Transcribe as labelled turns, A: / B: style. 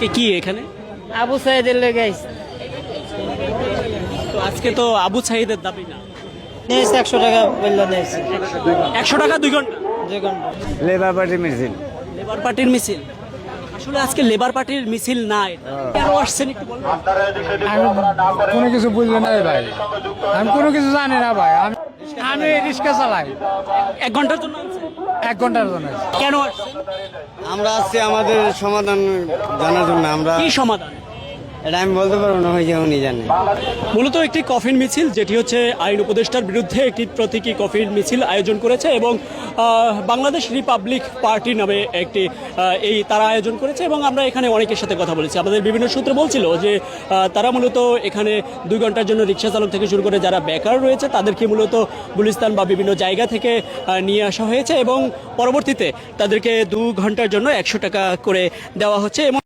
A: আজকে কি এখানে?
B: আবু সাইদের লেগে
A: তো আজকে তো আবু সাহিদের দাবি না।
B: নিয়েছে একশো টাকা বলল নিয়েছে।
A: একশো টাকা দুই ঘণ্টা?
B: দুই ঘণ্টা।
C: লেবার পার্টি মিছিল।
A: লেবার পার্টির মিছিল? আসলে আজকে লেবার পার্টির মিছিল না এটা। কেন আসছেন একটু বলবেন?
D: আমি কোনো কিছু না ভাই। আমি কোনো কিছু জানি না ভাই। আমি আমি রিক্সা চালাই।
A: এক ঘণ্টার জন্য?
D: এক ঘণ্টার জন্য।
A: কেন আসছেন?
C: আমরা আসছি আমাদের সমাধান জানার জন্য আমরা
A: কি সমাধান?
C: এটা আমি বলতে পারব না, হয়েছে উনি জানে।
A: মূলত একটি কফিন মিছিল, যেটি হচ্ছে আইন উপদেষ্টার বিরুদ্ধে একটি প্রতীকী কফিন মিছিল আয়োজন করেছে এবং বাংলাদেশ রিপাবলিক পার্টি নামে একটি এই তারা আয়োজন করেছে এবং আমরা এখানে অনেকের সাথে কথা বলেছি। আমাদের বিভিন্ন সূত্র বলছিল যে তারা মূলত এখানে দুই ঘণ্টার জন্য রিক্সা চালক থেকে শুরু করে যারা বেকার রয়েছে, তাদেরকে মূলত গুলিস্তান বা বিভিন্ন জায়গা থেকে নিয়ে আসা হয়েছে এবং পরবর্তীতে তাদেরকে দু ঘণ্টার জন্য একশো টাকা করে দেওয়া হচ্ছে এবং